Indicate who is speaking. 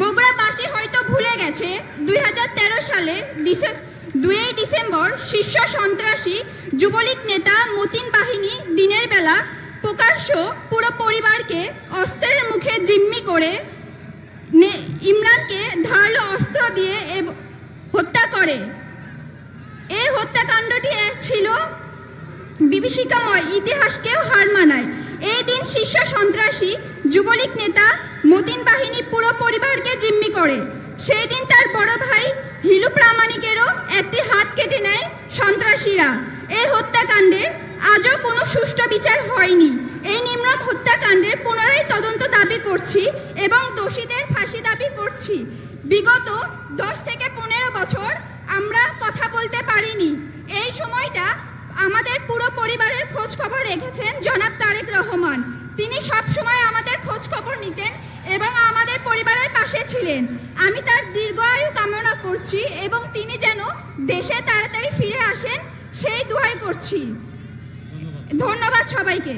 Speaker 1: বগুড়াবাসী হয়তো ভুলে গেছে, দুই হাজার তেরো সালে দুই ডিসেম্বর শীর্ষ সন্ত্রাসী যুবলীগ নেতা মতিন বাহিনী দিনের বেলা প্রকাশ্য পুরো পরিবারকে অস্ত্রের মুখে জিম্মি করে ইমরানকে ধারালো অস্ত্র দিয়ে হত্যা করে। এই হত্যাকাণ্ডটি ছিল বিভীষিকাময়, ইতিহাসকেও হার মানায়। এই দিন শীর্ষ সন্ত্রাসী যুবলীগ নেতা মতিন করে। সেই দিন তার বড় ভাই হিলু প্রামাণিকেরও একটি হাত কেটে নেয় সন্ত্রাসীরা। এই হত্যাকাণ্ডে আজও কোনো সুষ্ঠু বিচার হয়নি। এই নিম্নম হত্যাকাণ্ডের পুনরায় তদন্ত দাবি করছি এবং দোষীদের ফাঁসি দাবি করছি। বিগত দশ থেকে পনেরো বছর আমরা কথা বলতে পারিনি। এই সময়টা আমাদের পুরো পরিবারের খোঁজ খবর রেখেছেন জনাব তারেক রহমান। তিনি সবসময় আমাদের খোঁজ খবর নিতেন এবং আমাদের পরিবারের পাশে ছিলেন আমি তার দীর্ঘায়ু কামনা করছি এবং তিনি যেন দেশে তাড়াতাড়ি ফিরে আসেন, সেই দোয়াই করছি। ধন্যবাদ সবাইকে।